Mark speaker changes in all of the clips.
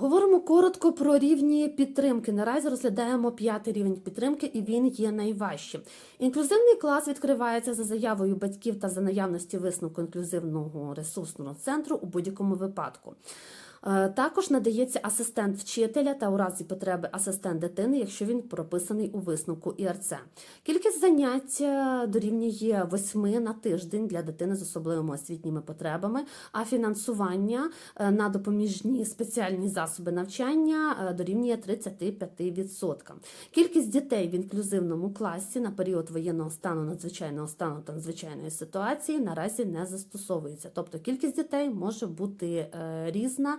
Speaker 1: Говоримо коротко про рівні підтримки. Наразі розглядаємо п'ятий рівень підтримки, і він є найважчим. Інклюзивний клас відкривається за заявою батьків та за наявності висновку інклюзивного ресурсного центру у будь-якому випадку. Е, Також надається асистент вчителя та у разі потреби асистент дитини, якщо він прописаний у висновку ІРЦ. Кількість занять е, дорівнює 8 на тиждень для дитини з особливими освітніми потребами, а фінансування е, на допоміжні спеціальні засоби навчання дорівнює 35%. Кількість дітей в інклюзивному класі на період воєнного стану, надзвичайного стану та надзвичайної ситуації наразі не застосовується. Тобто кількість дітей може бути різна.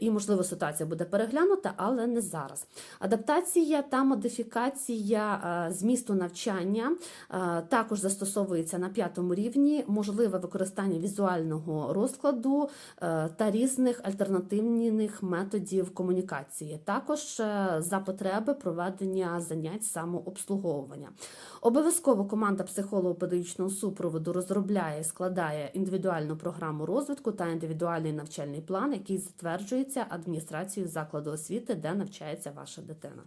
Speaker 1: І, можливо, ситуація буде переглянута, але не зараз. Адаптація та модифікація е, змісту навчання е, також застосовується на п'ятому рівні, можливе використання візуального розкладу е, та різних альтернативних методів комунікації. Також е, за потреби проведення занять самообслуговування. Обов'язково команда психолого-педагогічного супроводу розробляє і складає індивідуальну програму розвитку та індивідуальний навчальний план, який затверджується адміністрацією закладу освіти, де навчається ваша дитина.